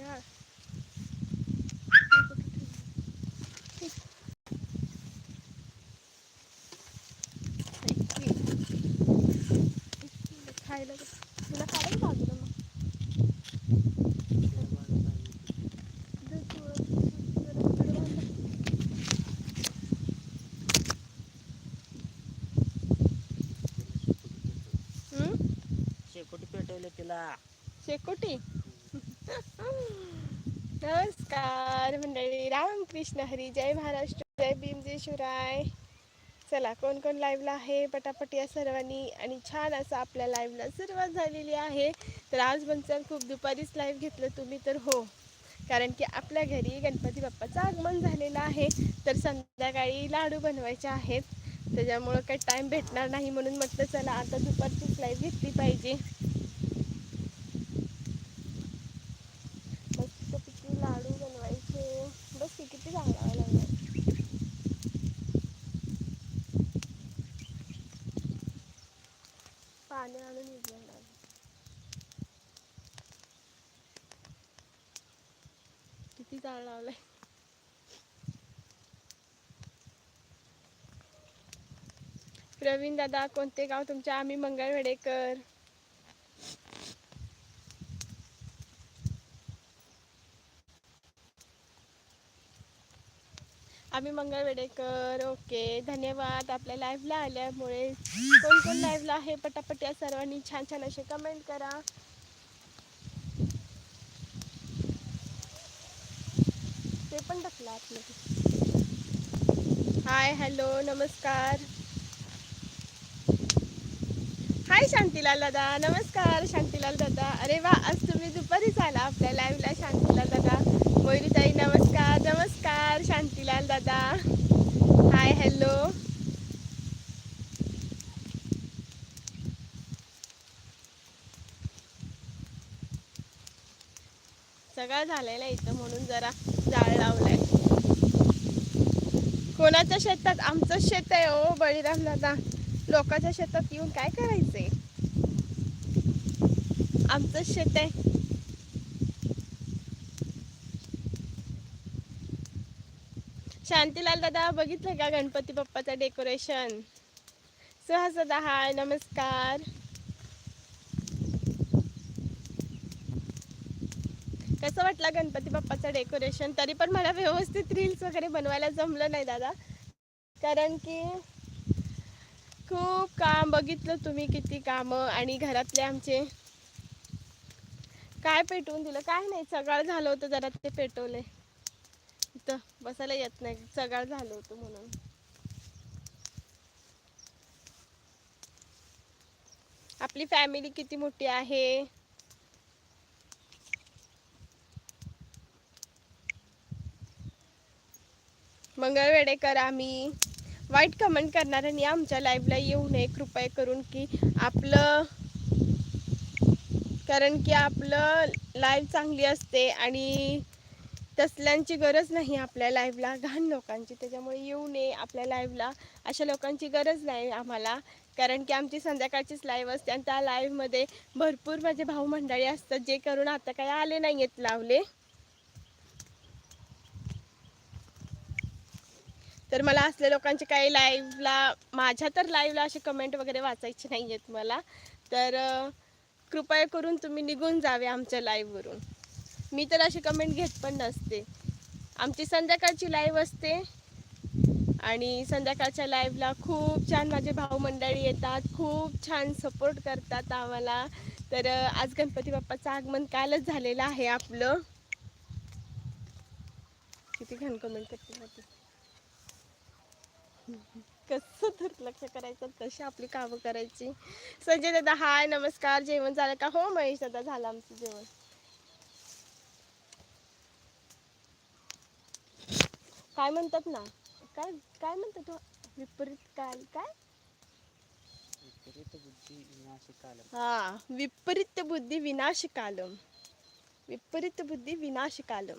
घाल खायला. तुला काढायला बाजूला? शेकोटी पेटवले तिला शेकोटी नमस्कार मंडळी. रामकृष्ण हरी. जय महाराष्ट्र. जय भीम जय शिवराय. चला कोण कोण लाईव्हला आहे? पटापट या सर्वांनी. आणि छान असं आपल्या लाईव्हला सुरुवात झालेली आहे. तर आज पण खूप दुपारीच लाईव्ह घेतलं तुम्ही तर हो. कारण की आपल्या घरी गणपती बाप्पाचं आगमन झालेलं आहे. तर संध्याकाळी लाडू बनवायचे आहेत. त्याच्यामुळं काही टाईम भेटणार नाही म्हणून म्हटलं चला आता दुपारचीच लाईव्ह घेतली पाहिजे मस्तपैकी लाडू बनवायचे बस की किती लावावं लागणार पाणी आणून विजवणार किती जाळ लावलाय प्रवीण दादा कोणते गाव तुमचे आम्ही मंगळवेडेकर. आम्ही मंगळवेडेकर. ओके. धन्यवाद. आपल्या लाईव्हला आल्यामुळे कोण कोण लाईव्हला आहे? पटापट या सर्वांनी छान छान असे कमेंट करा. ते पण टाकलं आतमध्ये. हाय हॅलो नमस्कार. हाय शांतीलाल दादा. नमस्कार शांतीलाल दादा. अरे वा आज तुम्ही दुपारीच आला आपल्या लाईव्हला शांतीलाल दादा. मोहिनीताई नमस्कार नमस्कार शांतीलाल दादा. हाय हॅलो सगळं झालेला इथं म्हणून जरा जाळ लावलाय. कोणाच्या शेतात? आमचं शेत आहे ओ बळीराम दादा. लोकांच्या शेतात येऊन काय करायचंय? आमचं शेत आहे. शांतीलाल दादा बघितलं का गणपती बाप्पाचं डेकोरेशन सुहास दादा हाय नमस्कार. कसं वाटलं गणपती बाप्पाचं डेकोरेशन तरी पण मला व्यवस्थित रील्स वगैरे बनवायला जमलं नाही दादा. कारण की खूप काम बघितलं तुम्ही किती कामं आणि घरातले आमचे काय पेटवून दिलं? काय नाही सगळं झालं होतं जरा ते पेटवले. इथं बसायला येत नाही सगळं झालं होतं म्हणून. आपली फॅमिली किती मोठी आहे? मंगळवेडेकर आम्ही. वाईट कमेंट करणाऱ्यांनी आमच्या लाईव्हला येऊ नये कृपया करून की आपलं कारण की आपलं लाईव्ह चांगली असते आणि तसल्यांची गरज नाही आपल्या लाईव्हला घाण लोकांची. त्याच्यामुळे येऊ नये आपल्या लाईव्हला अशा लोकांची गरज नाही आम्हाला. कारण की आमची संध्याकाळचीच लाईव्ह असते आणि त्या लाईव्हमध्ये भरपूर माझे भाऊ मंडळी असतात जे करून आता काही आले नाही आहेत लावले. तर मला असल्या लोकांचे काही लाईव्हला माझ्या तर लाईव्हला असे कमेंट वगैरे वाचायचे नाही आहेत मला. तर कृपया करून तुम्ही निघून जावे आमच्या लाईव्हवरून मी तर अशी कमेंट घेत पण नसते. आमची संध्याकाळची लाईव्ह असते. आणि संध्याकाळच्या लाईव्हला खूप छान माझे भाऊ मंडळी येतात. खूप छान सपोर्ट करतात आम्हाला. तर आज गणपती बाप्पाचं आगमन कालच झालेलं आहे आपलं. किती घाण कमेंट करते कसं दुर्लक्ष करायचं कशी आपली कामं करायची. संजय दादा हाय नमस्कार. जेवण झालं का? हो महेश दादा झालं आमचं जेवण. काय म्हणतात ना? काय काय म्हणतात हो? विपरीत काल काय? विपरीत बुद्धी हा विपरीत बुद्धी विनाश कालम. विपरीत बुद्धी विनाश कालम.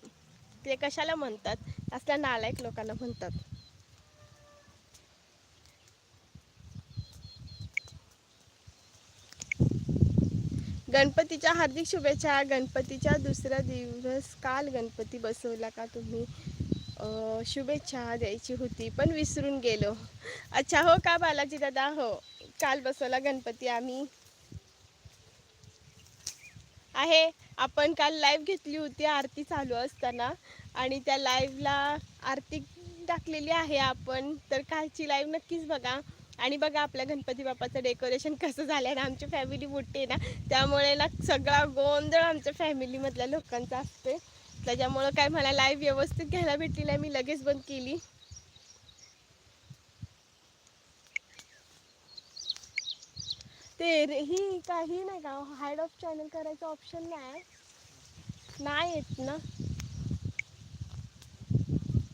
ते कशाला म्हणतात? असल्या नालायक लोकांना म्हणतात. गणपतीच्या हार्दिक शुभेच्छा. गणपतीच्या दुसरा दिवस काल गणपती बसवला का तुम्ही? शुभेच्छा द्यायची होती पण विसरून गेलो. अच्छा हो का बालाजी दादा? हो काल बसवला गणपती आम्ही. आहे आपण काल लाईव्ह घेतली होती आरती चालू असताना. आणि त्या लाईव्हला आरती टाकलेली आहे आपण. तर कालची लाईव्ह नक्कीच बघा. आणि बघा आपल्या गणपती बाप्पाचं डेकोरेशन कसं झालं आहे ना आमची फॅमिली मोठी आहे ना त्यामुळे ना सगळा गोंधळ आमच्या फॅमिलीमधल्या लोकांचा असते त्याच्यामुळं काय मला लाईव्ह व्यवस्थित घ्यायला भेटली नाही मी लगेच बंद केली. ते ही काही नाही का हाईड ऑफ चॅनल करायचं ऑप्शन नाही. नाही येत ना.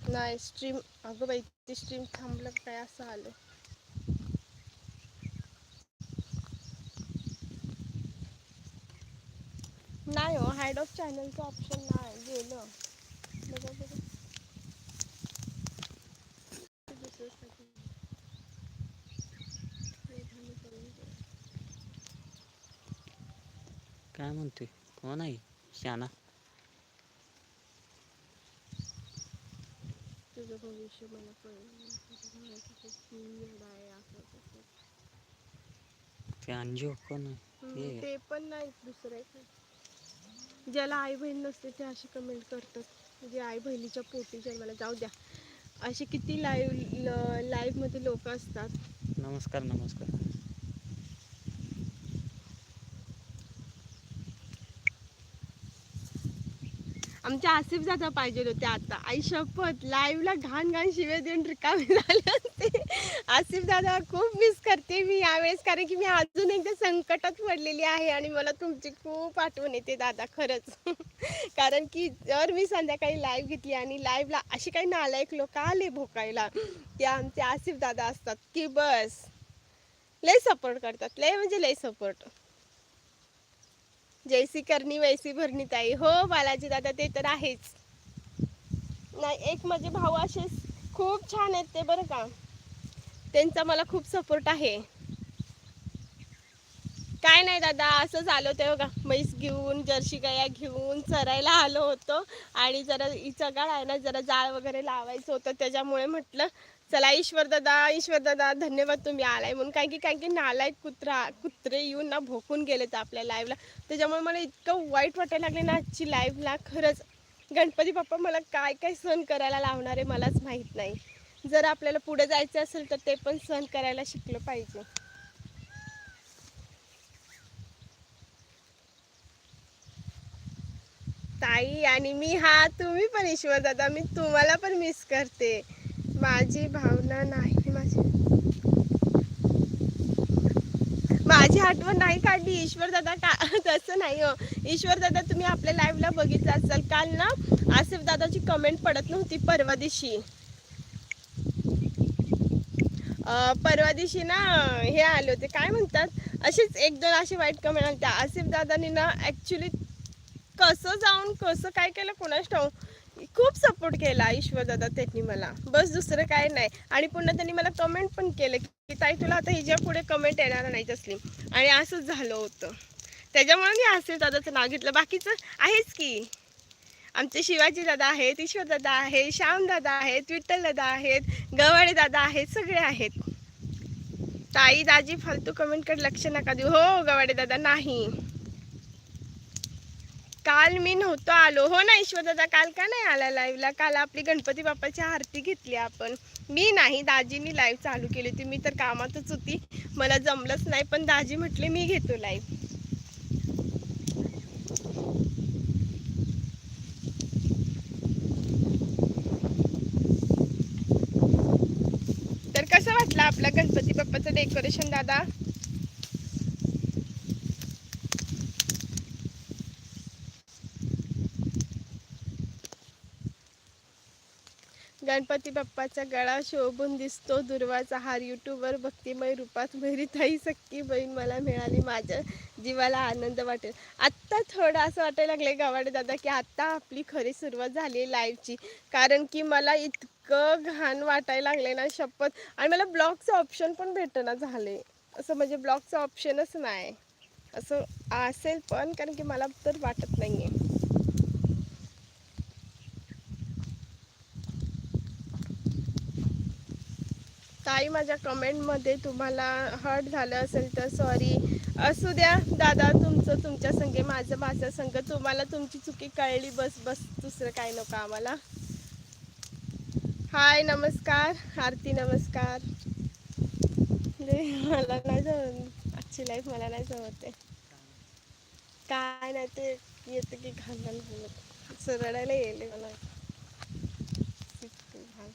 नाही स्ट्रीम अगं बाई ती स्ट्रीम थांबलं काय? असं आलं नाही हो हाईड ऑफ चॅनलचं ऑप्शन नाही गेलं बघा. हे. काय म्हणतोय कोण आहे शाना तुझं भविष्य मला कळलं. ते अंजू कोण आहे ते- पण नाही दुसरं आहे ज्याला आई बहीण नसते ते असे कमेंट करतात. म्हणजे जे आई बहिणीच्या पोटी जन्माला जाऊ द्या. असे किती लाईव्ह लाईव्हमध्ये लोक असतात. नमस्कार नमस्कार. आमचे आसिफ दादा पाहिजे होते आता. आई शपथ लाईव्हला घाण घाण शिवे देऊन रिकामे झाले होते. आसिफ दादा खूप मिस करते मी यावेळेस कारण की मी अजून एकदा संकटात पडलेली आहे आणि मला तुमची खूप आठवण येते दादा खरंच. कारण की जर मी संध्याकाळी लाईव्ह घेतली आणि लाईव्हला अशी काही नालायक लोक आले भोकायला ते आमचे आसिफ दादा असतात की बस. लय सपोर्ट करतात लय म्हणजे लय सपोर्ट जैसी करणी वैसी भरणी ताई. हो बालाजी दादा ते तर आहेच. नाही एक माझे भाऊ असे खूप छान आहेत ते बरं का. त्यांचा मला खूप सपोर्ट आहे. काय नाही दादा असंच आलो ते बघा. म्हैस घेऊन जर्शी गाया घेऊन चरायला आलो होतो. आणि जरा इचगाळ आहे ना जरा जाळ वगैरे लावायचं होतं. त्याच्यामुळे म्हटलं चला ईश्वर दादा ईश्वर दादा धन्यवाद तुम्ही आलाय म्हणून. काय की काय की नालायक कुत्रा कुत्रे येऊन ना भोकून गेलेत आपल्या लाईव्हला त्याच्यामुळे मला इतकं वाईट वाटायला लागले ना आजची लाईव्हला खरंच गणपती बाप्पा मला काय काय सण करायला लावणार आहे मलाच माहीत नाही. जर आपल्याला पुढे जायचं असेल तर ते पण सहन करायला शिकलं पाहिजे. ताई आणि मी हा तुम्ही पण ईश्वर दादा मी तुम्हाला पण मिस करते. माझी भावना नाही माझी माझी आठवण नाही काढली. ईश्वर दादा का तसं नाही हो. ईश्वर दादा तुम्ही आपल्या लाईव्हला बघितलं असाल. काल ना आसिफ दादाची कमेंट पडत नव्हती परवा दिवशी. परवा दिवशी ना हे आले होते. काय म्हणतात? असेच एक दोन असे वाईट कमेंट आल्या आसिफ दादानी ना ॲक्च्युली कसं जाऊन कसं काय केलं कोणाच ठाऊ खूप सपोर्ट केला ईश्वर दादा त्यांनी मला. बस दुसरं काय नाही. आणि पुन्हा त्यांनी मला कमेंट पण केलं की ताई तुला आता हिच्या पुढे कमेंट येणार नाही असली आणि असंच झालं होतं. त्याच्यामुळे मी आसिफ दादाचं नाव घेतलं. बाकीचं आहेच की. आमचे शिवाजी दादा आहेत ईश्वर दादा आहेत श्याम दादा आहेत विठ्ठल दादा आहेत गवाडे दादा आहेत सगळे आहेत. ताई दाजी फालतू कमेंटकडे लक्ष नका देऊ. हो गवाडे दादा नाही. काल मी नव्हतो आलो. हो ना ईश्वर दादा काल का नाही आला लाईव्हला काल आपली गणपती बाप्पाची आरती घेतली आपण. मी नाही दाजीनी लाईव्ह चालू केली होती. मी तर कामातच होती. मला जमलंच नाही पण दाजी म्हटले मी घेतो लाईव्ह तर कसं वाटलं आपला गणपती बाप्पाचं डेकोरेशन दादा? गणपती बाप्पाचा गळा शोभून दिसतो. दुर्वाचा हार युट्यूबवर भक्तिमय रूपात मेरीताई सक्की बहीण मला मिळाली माझ्या जीवाला आनंद वाटेल. आत्ता थोडं असं वाटायला लागलं गवाडे दादा की आत्ता आपली खरी सुरुवात झाली लाईव्हची कारण की मला इतकं घाण वाटायला लागले ना शपथ. आणि मला ब्लॉगचं ऑप्शन पण भेटणं झाले असं म्हणजे ब्लॉगचं ऑप्शनच नाही. असं असेल पण कारण की मला तर वाटत नाही आहे काही माझ्या कमेंटमध्ये तुम्हाला हर्ट झालं असेल तर सॉरी असू द्या दादा तुमचं तुमच्या संगे माझं माझं संग तुम्हाला तुमची चुकी कळली बस बस दुसरं काही नको आम्हाला. हाय नमस्कार आरती नमस्कार. मला नाही जमत आजची लाईफ मला नाही जमते काय नाही ते येतं की घाण घाण बोलत. येईल मला इतकं घाण.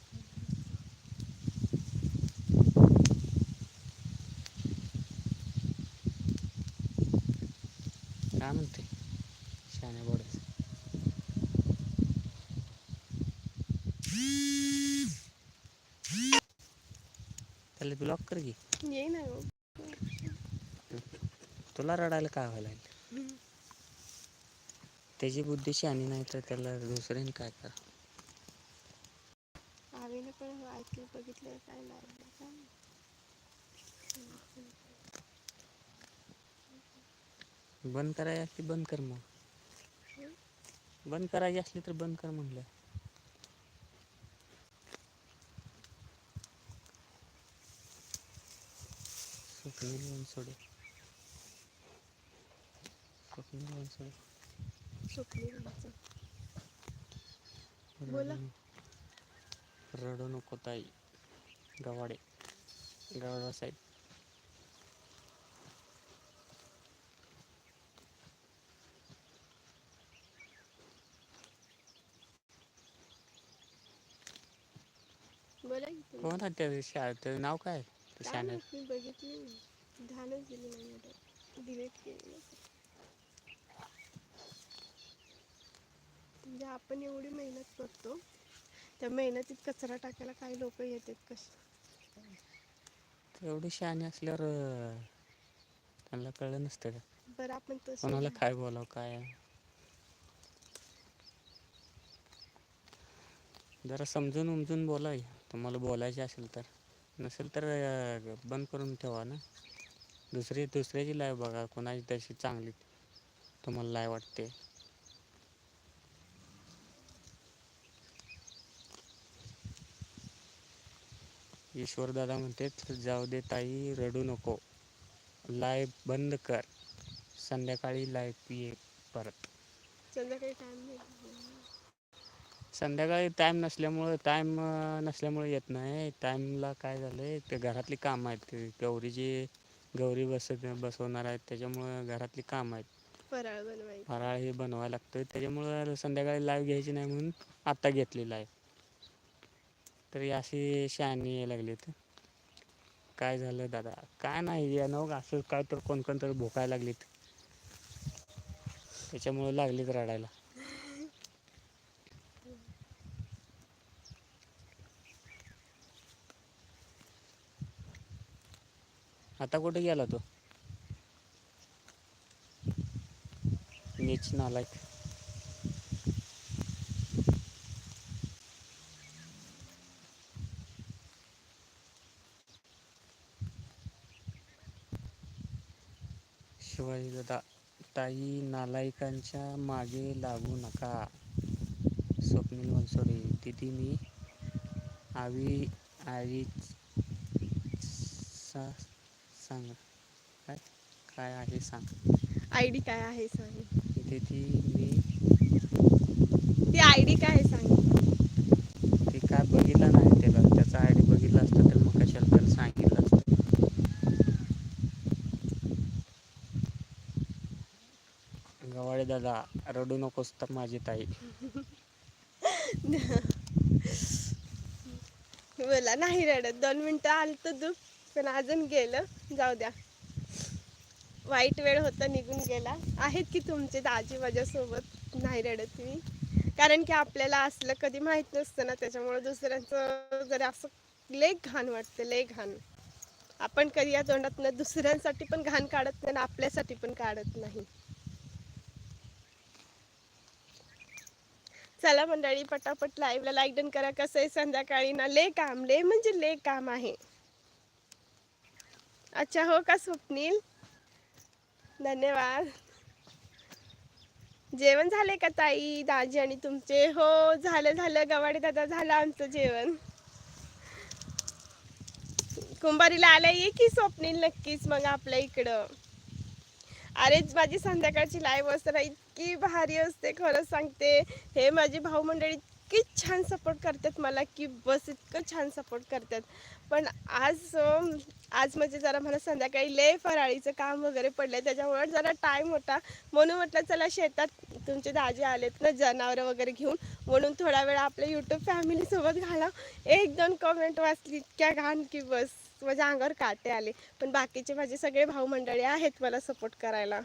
काय म्हणते शाण्या बोडायचं त्याला ब्लॉक कर की येई ना हो. तुला रडायला काय व्हायला लागलं? त्याची बुद्धी शानी नाही तर त्याला दुसऱ्याने काय करा? आवीने पण ऐकलं बघितलं काय नाही काय बंद करायची असली बंद कर मग? बंद करायची असली तर बंद कर म्हणलं. स्वप्नील बनसोडे स्वप्नील बनसोडे बोला. रडू नको- ताई. गवाडे. गवाडा साहेब. बोला आहे त्या शाळेत नाव काय? माहीत, मी बघितली नाही. ध्यानच दिली नाही डिलीट केली म्हणजे आपण एवढी मेहनत करतो त्या मेहनतीत कचरा टाकायला काही लोक येतात कसे एवढी शहाणी असल्यावर त्यांना कळलं नसतं का? बरं आपण तसं कोणाला काय बोलावं काय? जरा समजून उमजून बोलाय तुम्हाला बोलायचे असेल तर. नसेल तर बंद करून ठेवा ना. दुसरी दुसऱ्याची लाय बघा कोणाची तशी चांगली तुम्हाला लाय वाटते. ईश्वरदादा म्हणते जाऊ दे ताई रडू नको. लाईव्ह बंद कर. संध्याकाळी लाईव्ह ये परत. संध्याकाळी टाइम संध्याकाळी टाईम नसल्यामुळं टाईम नसल्यामुळे येत नाही. टाईमला काय झालं आहे ते घरातली कामं आहेत. गौरीची गौरी बस बसवणार आहेत. त्याच्यामुळं घरातली कामं आहेत. फराळ बनवायचं. फराळ हे बनवायला लागतं त्याच्यामुळं संध्याकाळी लाईव्ह घ्यायची नाही म्हणून आत्ता घेतली लाईव्ह तरी अशी शहाणी यायला लागली तर काय झालं दादा? काय नाही या नव असं काय तर कोण कोण तर भोकायला लागलीत. त्याच्यामुळं लागलीत रडायला. आता कुठे गेला तो? नीच नालायक. शिवाजी दादा ताई नालायकांच्या मागे लागू नका. स्वप्नील बनसोडे दिदी मी आवी आई सा सांग. काय काय आहे सांग. आय डी काय आहे सांग. दिदी मी ती आय डी काय आहे सांग. ते काय बघितलं नाही त्याला. त्याचा आय डी बघितला असता तर मग कशाला त्याला सांगितलं असतं? गवाळे दादा रडू नकोस तर माझी ताई. बोला नाही रडत. दोन मिनिटं आलं तर दुःख पण अजून गेलं. जाऊ द्या. वाईट वेळ होता निघून गेला. आहेत की तुमचे दाजी माझ्यासोबत? नाही रडत मी. कारण की आपल्याला असलं कधी माहीत नसतं ना त्याच्यामुळे दुसऱ्यांचं जरा असं लय घाण वाटतं लय घाण. आपण कधी या तोंडातनं दुसऱ्यांसाठी पण घाण काढत नाही आणि आपल्यासाठी पण काढत नाही. चला मंडळी पटापट लाईव्हला लाईक डन करा. कसं आहे संध्याकाळी ना ले काम ले म्हणजे ले काम आहे. अच्छा हो का स्वप्नील? धन्यवाद. जेवण झाले का ताई दाजी आणि तुमचे? हो झालं झालं. गवाडे दादा झालं आमचं जेवण. कुंभारीला आल्या ये की स्वप्नील नक्कीच मग आपल्या इकडं. अरेच माझी संध्याकाळची लाईव्ह असताना इतकी भारी असते खरंच सांगते. हे माझी भाऊ मंडळी इतकी छान सपोर्ट करतात मला की बस इतकं छान सपोर्ट करतात. पण आज आज म्हणजे जरा मला संध्याकाळी लय फराळीचं काम वगैरे पडलं त्याच्यामुळे जरा टाईम होता. म्हणून म्हटलं चला शेतात तुमचे दाजी आलेत ना जनावरं वगैरे घेऊन. म्हणून थोडा वेळ आपल्या यूट्यूब फॅमिलीसोबत घाला. एक दोन कमेंट वाचली इतक्या घाण की बस. माझ्या अंगावर काटे आले. पण बाकीचे माझे सगळे भाऊ मंडळी आहेत मला सपोर्ट करायला.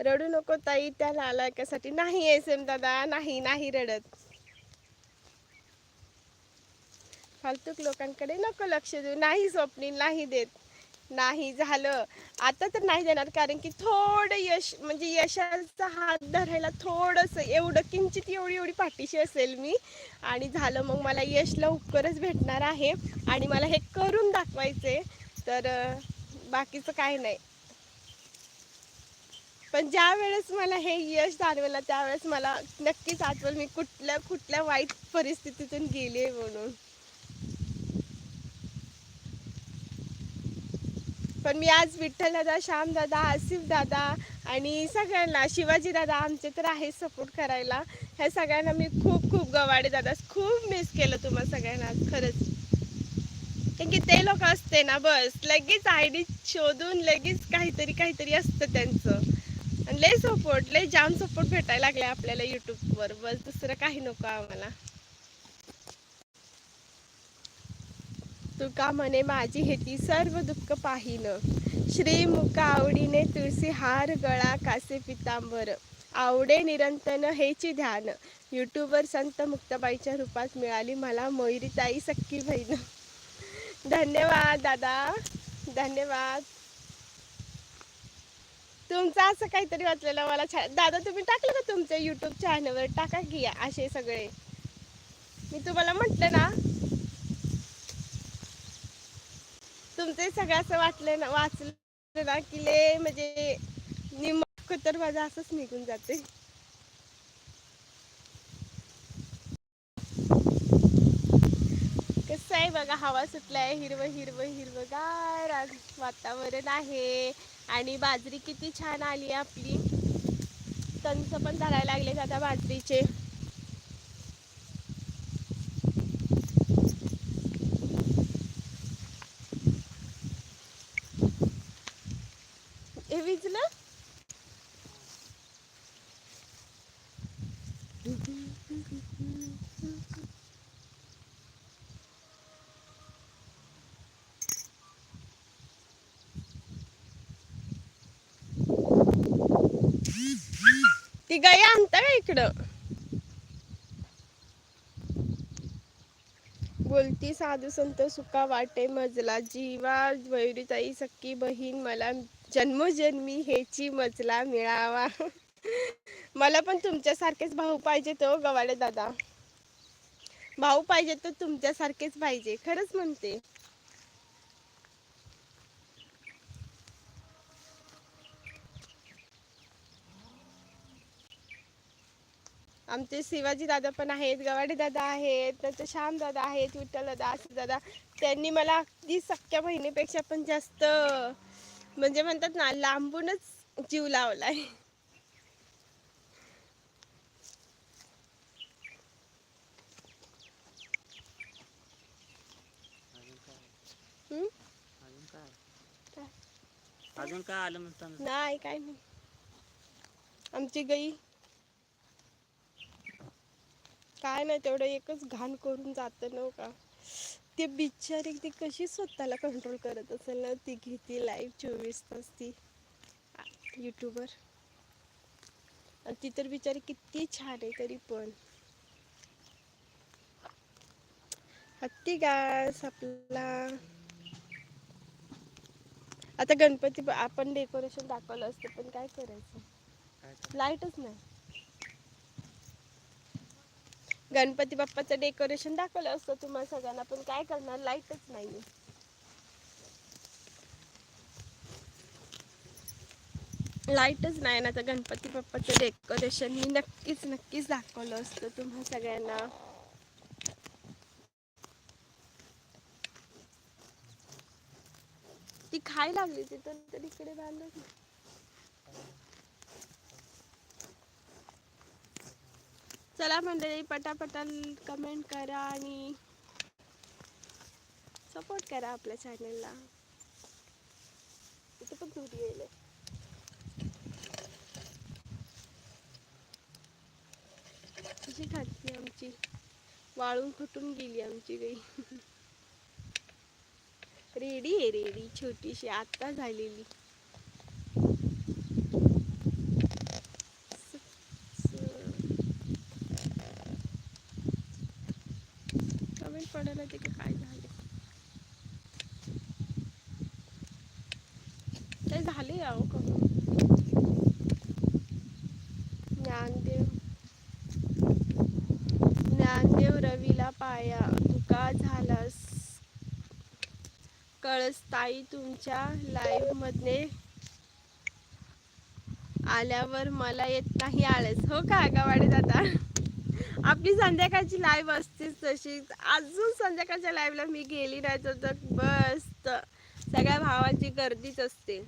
रडू नको ताई त्या लालायकासाठी नाही एस एम दादा नाही नाही रडत. फालतूक लोकांकडे नको लक्ष देऊ. नाही स्वप्नील नाही देत. नाही झालं. आता तर नाही देणार कारण की थोडं यश म्हणजे यशाचा हात धरायला थोडंसं एवढं किंचित एवढी एवढी पाठीशी असेल मी. आणि झालं मग मला यश लवकरच भेटणार आहे. आणि मला हे करून दाखवायचे तर बाकीचं काय नाही. पण ज्या वेळेस मला हे यश जाणवेलं त्यावेळेस मला नक्कीच आठवल मी कुठल्या कुठल्या वाईट परिस्थितीतून गेली म्हणून. पण मी आज विठ्ठल दादा श्याम दादा आसिफ दादा आणि सगळ्यांना शिवाजी दादा आमचे तर आहे सपोर्ट करायला. ह्या सगळ्यांना मी खूप खूप गवाडे दादा खूप मिस केलं तुम्हा सगळ्यांना आज खरंच. कारण की ते लोक असते ना बस लगेच आय डी शोधून लगेच काहीतरी काहीतरी असतं त्यांचं. लय सपोर्ट लय जाम सपोर्ट भेटायला लागले आपल्याला युट्यूबवर बस दुसरं काही नको आम्हाला. तुका म्हणे माझी हेती सर्व दुःख पाहिन श्री मुख आवडीने तुळसी हार गळा कासे पितांबर. आवडे निरंतन हेची ध्यान. युट्यूबवर संत मुक्ताबाईच्या रूपात मिळाली मला मयुरीताई सक्की बहीण. धन्यवाद दादा. धन्यवाद. तुमचं असं काहीतरी वाचलेलं मला छान दादा तुम्ही टाकलं का तुमच्या युट्यूब चॅनलवर टाका की असे सगळे. मी तुम्हाला म्हटलं ना तुमचे सगळं असं वाटलं ना वाचलं ना की ले म्हणजे निमक तर माझं असंच निघून जाते. कसं आहे बघा हवा सुटलाय हिरवं हिरवं हिरवगार वातावरण आहे. आणि बाजरी किती छान आली आपली. तंच पण धरायला लागले आता बाजरीचे. हे विजलं ती गाय आणता का इकडं. बोलती साधू संत सुका वाटे मजला जीवा वैरीताई सख्खी बहीण मला जन्मोजन्मी हेची मजला मिळावा. मला पण तुमच्यासारखेच भाऊ पाहिजे तो हो, गवाडे दादा. भाऊ पाहिजे तर तुमच्यासारखेच पाहिजे खरंच म्हणते. आमचे शिवाजी दादा पण आहेत गवाडे दादा आहेत नंतर श्याम दादा आहेत विठ्ठल दादा आसिफ दादा. त्यांनी मला अगदी सख्या बहिणीपेक्षा पण जास्त म्हणजे म्हणतात ना लांबूनच जीव लावलाय? अजून काय आलं म्हणताना? नाही काय नाही. आमची गाई. काय नाही तेवढं एकच घाण करून जातं ना हो का. ते बिचारी ती कशी स्वतःला कंट्रोल करत असेल ना ती घेते लाईव्ह चोवीस तास ती. युट्यूबर आणि ती तर बिचारी किती छान आहे तरी पण. हत्ती गास आपला. आता गणपती आपण डेकोरेशन दाखवलं असतं पण काय करायचं? लाईटच नाही. गणपती बाप्पाचं डेकोरेशन दाखवलं असतं तुम्हाला सगळ्यांना पण काय करणार? लाईटच नाही लाईटच नाही ना तर गणपती बाप्पाचं डेकोरेशन मी नक्कीच नक्कीच दाखवलं असतं तुम्हा सगळ्यांना. ती खाय लागली ती तर तर इकडे बांधत चला मंडळी पटापटा कमेंट करा आणि सपोर्ट करा आपल्या चॅनलला इथे पण तुरी येईल. कशी खाती आमची? वाळून फुटून गेली आमची गाई रेडी आहे रेडी छोटीशी आत्ता झालेली स- स- कमेंट पडायला ते का काय झाले ते झाले अहो कमेंट ज्ञानदेव ज्ञानदेव रवीला पाया तुका झालास कळसताई तुमच्या लाईव्ह आल्यावर मला येत नाही आळस. हो का गावाडे दादा? आपली संध्याकाळची लाईव्ह असतेच तशीच. अजून संध्याकाळच्या लाईव्हला मी गेली नाही तर बस सगळ्या भावांची गर्दीच असते.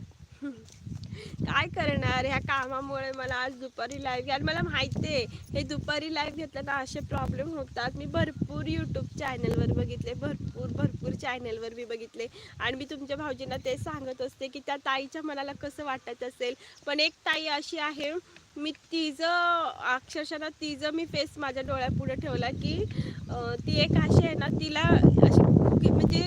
काय करणार ह्या कामामुळे मला आज दुपारी लाईव्ह घ्या. मला माहिती आहे हे दुपारी लाईव्ह घेतलं तर असे प्रॉब्लेम होतात. मी भरपूर यूट्यूब चॅनलवर बघितले भरपूर भरपूर चॅनलवर मी बघितले. आणि मी तुमच्या भाऊजींना ते सांगत असते की त्या ताईच्या मनाला कसं वाटत असेल. पण एक ताई अशी आहे मी तिचं अक्षरशः तिचं मी फेस माझ्या डोळ्यापुढे ठेवला की ती एक अशी आहे ना तिला अशी म्हणजे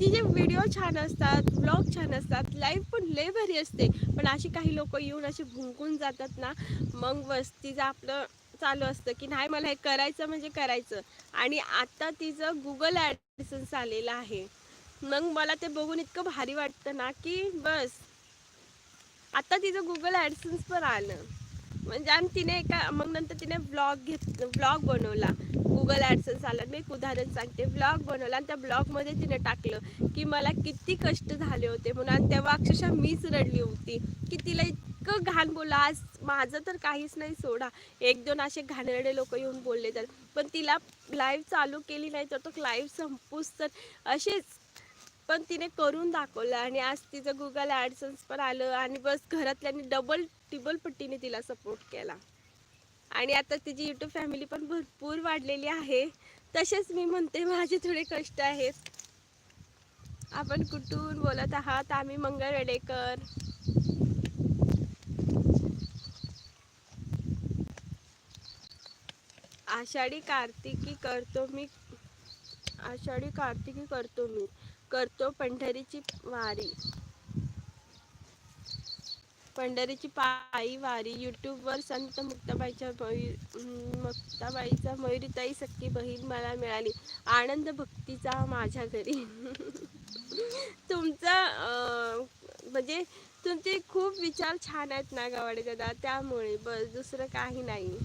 तिचे व्हिडिओ छान असतात ब्लॉग छान असतात लाईफ पण लय भारी असते. पण अशी काही लोक येऊन असे भुंकून जातात ना मग बस तिचं आपलं चालू असतं की नाही मला हे करायचं म्हणजे करायचं. आणि आता तिचं गुगल ॲडसन्स आलेलं आहे. मग मला ते बघून इतकं भारी वाटतं ना की बस. आता तिचं गुगल ॲडसन्स पण आलं. म्हणजे आणि तिने एका मग नंतर तिने ब्लॉग घेत ब्लॉग बनवला. गुगल ॲडसन्स आलं. मी एक उदाहरण सांगते. ब्लॉग बनवला आणि त्या ब्लॉगमध्ये तिने टाकलं की मला किती कष्ट झाले होते म्हणून आणि तेव्हा अक्षरशः मीच रडली होती. की तिला इतकं घाण बोलला. आज माझं तर काहीच नाही सोडा. एक दोन असे घाणेरडे लोक येऊन बोलले तर. पण तिला लाईव्ह चालू केली नाही तर तो लाईव्ह संपूस तर असेच. पण तिने करून दाखवलं आणि आज तिचं गुगल ॲडसन्स पण आलं आणि बस घरातल्यांनी डबल टिबल पट्टीने तिला सपोर्ट केला. आणि आता तिची यूट्यूब फॅमिली पण भरपूर वाढलेली आहे. तसेच मी म्हणते माझे थोडे कष्ट आहेत. आपण कुठून बोलत आहात? आम्ही मंगळ वेडेकर. आषाढी कार्तिकी करतो मी. आषाढी कार्तिकी करतो मी. करतो पंढरीची वारी. पंढरीची पायी वारी यूट्यूबवर संत मुक्ताबाईच्या मयूर मुक्ताबाईचा मयुरीताई सख्खी बहीण मला मिळाली. आनंद भक्तीचा माझ्या घरी. तुमचा म्हणजे तुमचे खूप विचार छान आहेत ना गावाडे दादा त्यामुळे बस दुसरं काही नाही.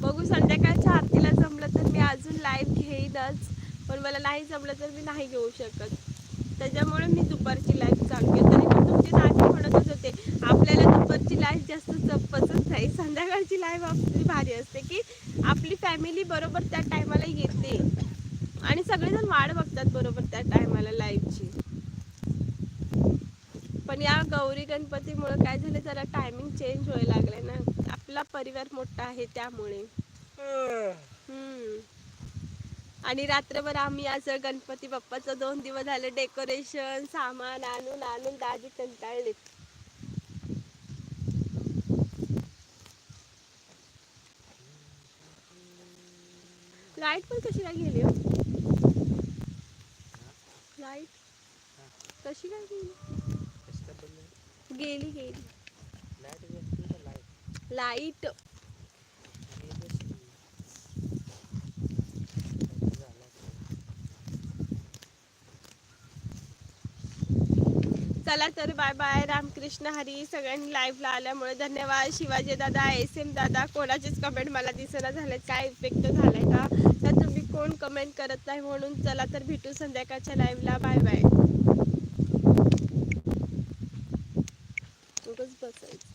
बघू संध्याकाळच्या आरतीला जमलं तर मी अजून लाईव्ह घेईनच पण मला नाही जमलं तर मी नाही घेऊ शकत. त्याच्यामुळे मी दुपारची लाईव्ह चालू केली. तरी पण तुमचे नाते म्हणतच होते आपल्याला दुपारची लाईव्ह जास्त जपतच नाही. संध्याकाळची लाईव्ह आपली भारी असते की आपली फॅमिली बरोबर त्या टायमाला येते. आणि सगळेजण वाट बघतात बरोबर त्या टायमाला लाईव्हची पण या गौरी गणपतीमुळे काय झालं जरा टायमिंग चेंज व्हायला लागलाय ना. आपला परिवार मोठा आहे त्यामुळे. हम्म. आणि रात्रभर आम्ही आज गणपती बाप्पाचं दोन दिवस झाले डेकोरेशन सामान आणून आणून दाजी कंटाळले. लाइट पण कशी काय गेली हो? लाइट कशी काय गेली गेली. गेली लाइट मला तर बाय बाय. रामकृष्ण हरी सगळ्यांनी लाईव्हला आल्यामुळे धन्यवाद. शिवाजी दादा एस एम दादा कोणाचेच कमेंट मला दिसना झालेत. काय इफेक्ट झालाय का? तर तुम्ही कोण कमेंट करत नाही म्हणून चला तर भेटू संध्याकाळच्या लाईव्हला बाय बाय. बसायचं.